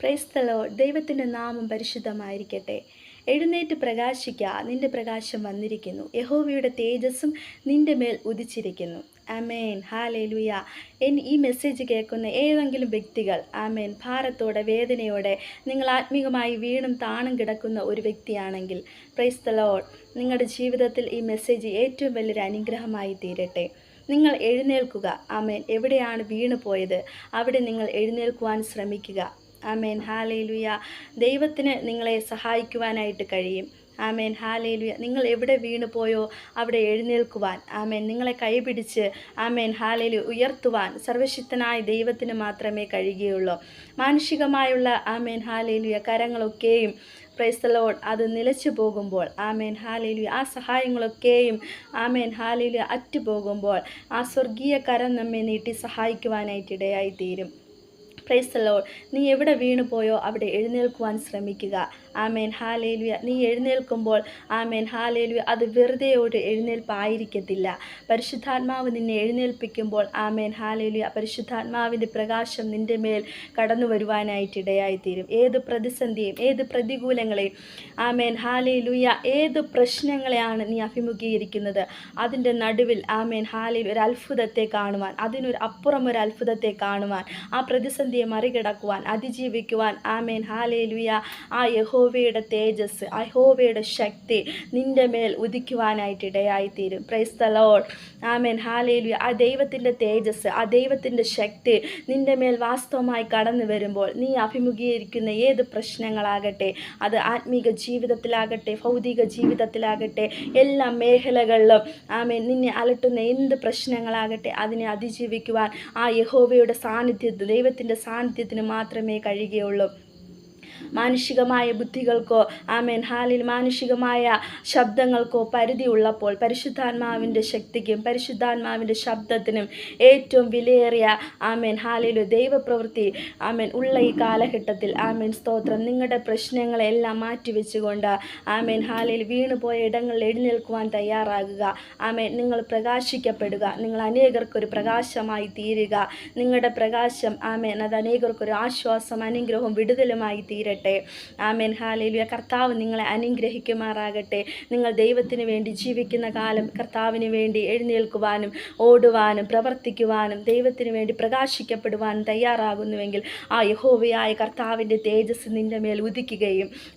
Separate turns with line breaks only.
പ്രൈസ്തലോ ദൈവത്തിന്റെ നാമം പരിശുദ്ധമായിരിക്കട്ടെ. എഴുന്നേറ്റ് പ്രകാശിക്ക. നിന്റെ പ്രകാശം വന്നിരിക്കുന്നു. യഹോവയുടെ തേജസ്സും നിന്റെ മേൽ ഉദിച്ചിരിക്കുന്നു. ആമേൻ ഹാലേലുയ എൻ ഈ മെസ്സേജ് കേൾക്കുന്ന ഏതെങ്കിലും വ്യക്തികൾ ആമേൻ ഭാരത്തോടെ വേദനയോടെ നിങ്ങൾ ആത്മീകമായി വീണും താണും കിടക്കുന്ന ഒരു വ്യക്തിയാണെങ്കിൽ പ്രൈസ്തലോ നിങ്ങളുടെ ജീവിതത്തിൽ ഈ മെസ്സേജ് ഏറ്റവും വലിയൊരു അനുഗ്രഹമായി തീരട്ടെ. നിങ്ങൾ എഴുന്നേൽക്കുക. ആമേൻ എവിടെയാണ് വീണു പോയത് അവിടെ നിങ്ങൾ എഴുന്നേൽക്കുവാൻ ശ്രമിക്കുക. ആമേൻ. ഹാലേലുയ. ദൈവത്തിന് നിങ്ങളെ സഹായിക്കുവാനായിട്ട് കഴിയും. ആമേൻ. ഹാലേലുയ. നിങ്ങൾ എവിടെ വീണു പോയോ അവിടെ എഴുന്നേൽക്കുവാൻ. ആമേൻ. നിങ്ങളെ കൈപിടിച്ച് ആമേൻ. ഹാലേലു ഉയർത്തുവാൻ സർവശക്തനായ ദൈവത്തിന് മാത്രമേ കഴിയുകയുള്ളൂ. മാനുഷികമായുള്ള ആമേൻ. ഹാലേലുയ. കരങ്ങളൊക്കെയും പ്രൈസലോൺ അത് നിലച്ചു പോകുമ്പോൾ ആമേൻ. ഹാലേലു ആ സഹായങ്ങളൊക്കെയും ആമേൻ. ഹാലേലു അറ്റുപോകുമ്പോൾ ആ സ്വർഗീയ കരം നമ്മെ നീട്ടി സഹായിക്കുവാനായിട്ട് ഇടയായി തീരും പ്രൈസ്തലോഡ് നീ എവിടെ വീണു പോയോ? അവിടെ എഴുന്നേൽക്കുവാൻ ശ്രമിക്കുക. ആമേൻ. ഹാലേലുയ നീ എഴുന്നേൽക്കുമ്പോൾ ആമേൻ. ഹാലേലുയ അത് വെറുതെ ഒരു എഴുന്നേൽപ്പായിരിക്കത്തില്ല. പരിശുദ്ധാത്മാവ് നിന്നെ എഴുന്നേൽപ്പിക്കുമ്പോൾ ആമേൻ. ഹാലേലുയ പരിശുദ്ധാത്മാവിന്റെ പ്രകാശം നിന്റെ മേൽ കടന്നു വരുവാനായിട്ട് ഇടയായിത്തീരും ഏത് പ്രതിസന്ധിയും ഏത് പ്രതികൂലങ്ങളെയും ആമേൻ. ഹാലേലുയ ഏത് പ്രശ്നങ്ങളെയാണ് നീ അഭിമുഖീകരിക്കുന്നത്? അതിന്റെ നടുവിൽ ആമേൻ. ഹാലേൽ ഒരു അത്ഭുതത്തെ കാണുവാൻ അതിനൊരു അപ്പുറം ഒരു അത്ഭുതത്തെ കാണുവാൻ ആ പ്രതിസന്ധിയെ മറികടക്കുവാൻ അതിജീവിക്കുവാൻ. ആമേൻ. ഹാലേലുയ ആ യഹോവയുടെ തേജസ് ആ യഹോവയുടെ ശക്തി നിന്റെ മേൽ ഉദിക്കുവാനായിട്ട് ഇടയായിത്തീരും. പ്രൈസ് ദ ലോഡ് ആമേൻ. ഹാലേലുയ ആ ദൈവത്തിന്റെ തേജസ് ആ ദൈവത്തിന്റെ ശക്തി നിന്റെ മേൽ വാസ്തവമായി കടന്നു വരുമ്പോൾ നീ അഭിമുഖീകരിക്കുന്ന ഏത് പ്രശ്നങ്ങളാകട്ടെ അത് ആത്മീക ജീവിതത്തിലാകട്ടെ ഭൗതിക ജീവിതത്തിലാകട്ടെ എല്ലാ മേഖലകളിലും ആമേൻ നിന്നെ അലട്ടുന്ന എന്ത് പ്രശ്നങ്ങളാകട്ടെ അതിനെ അതിജീവിക്കുവാൻ ആ യഹോവയുടെ സാന്നിധ്യത്തിൽ ദൈവത്തിന്റെ സാന്നിധ്യത്തിന് മാത്രമേ കഴിയുകയുള്ളൂ. മാനുഷികമായ ബുദ്ധികൾക്കോ ആമേൻ ഹാലിൽ മാനുഷികമായ ശബ്ദങ്ങൾക്കോ പരിധി ഉള്ളപ്പോൾ പരിശുദ്ധാത്മാവിന്റെ ശക്തിക്കും പരിശുദ്ധാത്മാവിന്റെ ശബ്ദത്തിനും ഏറ്റവും വിലയേറിയ ആമേൻ ഹാലിൽ ദൈവപ്രവൃത്തി ആമേൻ ഉള്ള ഈ കാലഘട്ടത്തിൽ ആമേൻ സ്തോത്രം. നിങ്ങളുടെ പ്രശ്നങ്ങളെല്ലാം മാറ്റിവെച്ചുകൊണ്ട് ആമേൻ ഹാലിൽ വീണുപോയ ഇടങ്ങളിൽ എഴുന്നേൽക്കുവാൻ തയ്യാറാകുക. ആമേൻ നിങ്ങൾ പ്രകാശിക്കപ്പെടുക. നിങ്ങൾ അനേകർക്കൊരു പ്രകാശമായി തീരുക. നിങ്ങളുടെ പ്രകാശം ആമേൻ അത് അനേകർക്കൊരു ആശ്വാസം അനുഗ്രഹവും വിടുതലുമായി തീരട്ടെ ആമേൻ. ഹാലേലുയ കർത്താവ് നിങ്ങളെ അനുഗ്രഹിക്കുമാറാകട്ടെ. നിങ്ങൾ ദൈവത്തിന് വേണ്ടി ജീവിക്കുന്ന കാലം കർത്താവിന് വേണ്ടി എഴുന്നേൽക്കുവാനും ഓടുവാനും പ്രവർത്തിക്കുവാനും ദൈവത്തിന് വേണ്ടി പ്രകാശിക്കപ്പെടുവാനും തയ്യാറാകുന്നുവെങ്കിൽ ആ യഹോവയായ കർത്താവിന്റെ തേജസ് നിന്റെ മേൽ ഉദിക്കുകയും